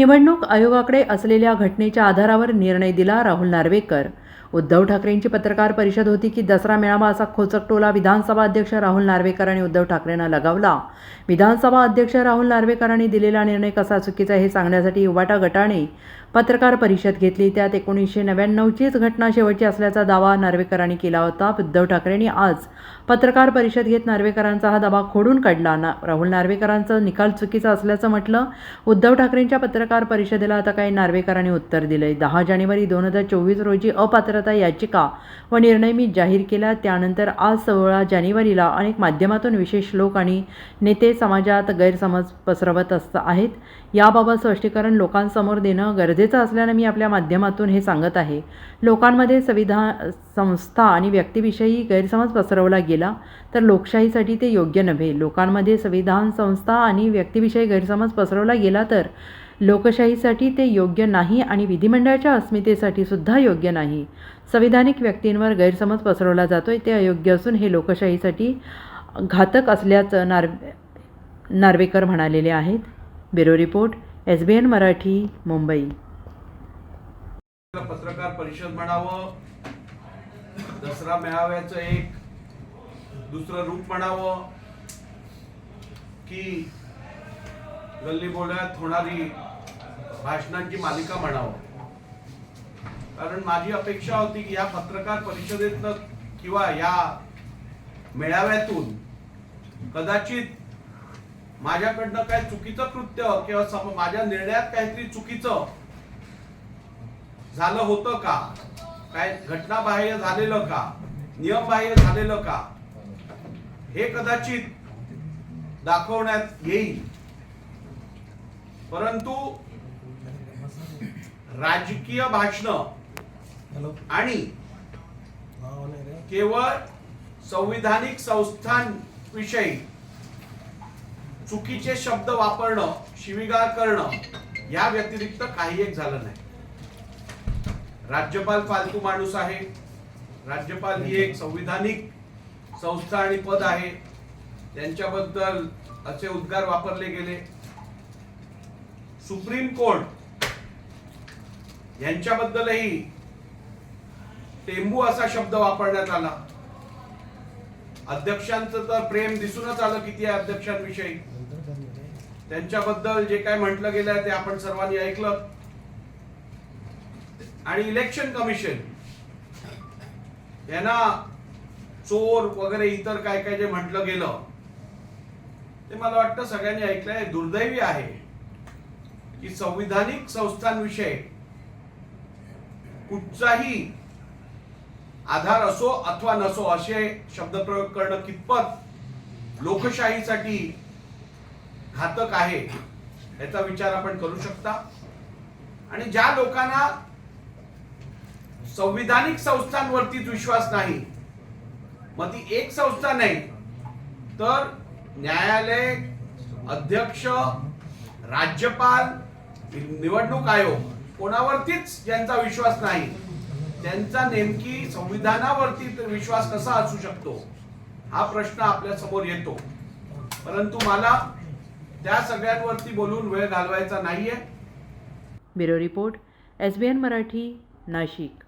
निवडणूक आयोगाकडे असलेल्या घटनेच्या आधारावर निर्णय दिला राहुल नार्वेकर. उद्धव ठाकरेंची पत्रकार परिषद होती की दसरा मेळावा असा खोचक टोला विधानसभा अध्यक्ष राहुल नार्वेकर आणि उद्धव ठाकरेंना लगावला. विधानसभा अध्यक्ष राहुल नार्वेकरांनी दिलेला निर्णय कसा चुकीचा हे सांगण्यासाठी युवाटा गटाने पत्रकार परिषद घेतली. त्यात एकोणीसशे नव्याण्णवचीच घटना शेवटची असल्याचा दावा नार्वेकरांनी केला होता. उद्धव ठाकरेंनी आज पत्रकार परिषद घेत नार्वेकरांचा हा दावा खोडून काढला. ना राहुल नार्वेकरांचा निकाल चुकीचा असल्याचं म्हटलं. उद्धव ठाकरेंच्या पत्रकार परिषदेला आता काही नार्वेकरांनी उत्तर दिलंय. दहा जानेवारी दोन हजार चोवीस रोजी अपात्रता याचिका व निर्णय मी जाहीर केला. त्यानंतर आज सोळा जानेवारीला अनेक माध्यमातून विशेष लोक आणि नेते समाजात गैरसमज पसरवत असत आहेत. याबाबत स्पष्टीकरण लोकांसमोर देणं गरजेचं असल्यानं मी आपल्या माध्यमातून हे सांगत आहे. लोकांमध्ये संविधान संस्था आणि व्यक्तीविषयी गैरसमज पसरवला गेला तर लोकशाहीसाठी ते योग्य नव्हे. लोकांमध्ये संविधान संस्था आणि व्यक्तीविषयी गैरसमज पसरवला गेला तर लोकशाहीसाठी ते योग्य नाही आणि विधिमंडळाच्या अस्मितेसाठी सुद्धा योग्य नाही. संविधानिक व्यक्तींवर गैरसमज पसरवला जातोय ते अयोग्य असून हे लोकशाहीसाठी घातक असल्याचं नार नार्वेकर म्हणालेले आहेत. Bureau report S B N Marathi Mumbai. पत्रकार परिषद म्हणावं दसरा मेळाव्याचं एक दुसरं रूप म्हणावं की गल्ली बोलण्यात होणारी भाषणांची मालिका म्हणावं. कारण माझी अपेक्षा होती की या पत्रकार परिषदेतनं किंवा या मेळाव्यातून कदाचित माझ्याकडनं काय चुकीचं कृत्य किंवा माझ्या निर्णयात काहीतरी चुकीचं झालं होतं का? काय घटनाबाह्य झालेलं का? नियमबाह्य झालेलं का? हे कदाचित दाखवण्यात येईल. परंतु राजकीय भाषण आणि केवळ संविधानिक संस्थांविषयी चुकीचे शब्द वापरणं शिविगाळ करणं या व्यतिरिक्त काही एक झालं नाही. राज्यपाल फालतू माणूस आहे. राज्यपाल ही एक संविधानिक संस्था आणि पद आहे. त्यांच्याबद्दल असे उद्गार वापरले गेले. सुप्रीम कोर्ट यांच्याबद्दलही टेंबू असा शब्द वापरण्यात आला. अध्यक्षांचं तर प्रेम दिसूनच आलं किती आहे अध्यक्षांविषयी. त्यांच्याबद्दल जे काय म्हटलं गेलं ते आपण सर्वांनी ऐकलं. आणि इलेक्शन कमिशन यांना चोर वगैरे इतर काय काय जे म्हटलं गेलं ते मला वाटतं सगळ्यांनी ऐकलंय. हे दुर्दैवी आहे की संविधानिक संस्थांविषयी कुठचाही आधार असो अथवा नसो असे शब्दप्रयोग करणं कितपत लोकशाहीसाठी घातक आहे याचा विचार आपण करू शकता. आणि ज्या लोकांना संविधानिक संस्थांवरतीच विश्वास नाही. मग ती एक संस्था नाही तर न्यायालय अध्यक्ष राज्यपाल निवडणूक आयोग कोणावरतीच ज्यांचा विश्वास नाही. त्यांचा नेमकी संविधानावरती तर विश्वास कसा असू शकतो हा प्रश्न आपल्यासमोर येतो. परंतु मला त्या सगळ्यांवरती बोलून वेळ घालवायचा नाहीये. Bureau report S B N Marathi Nashik.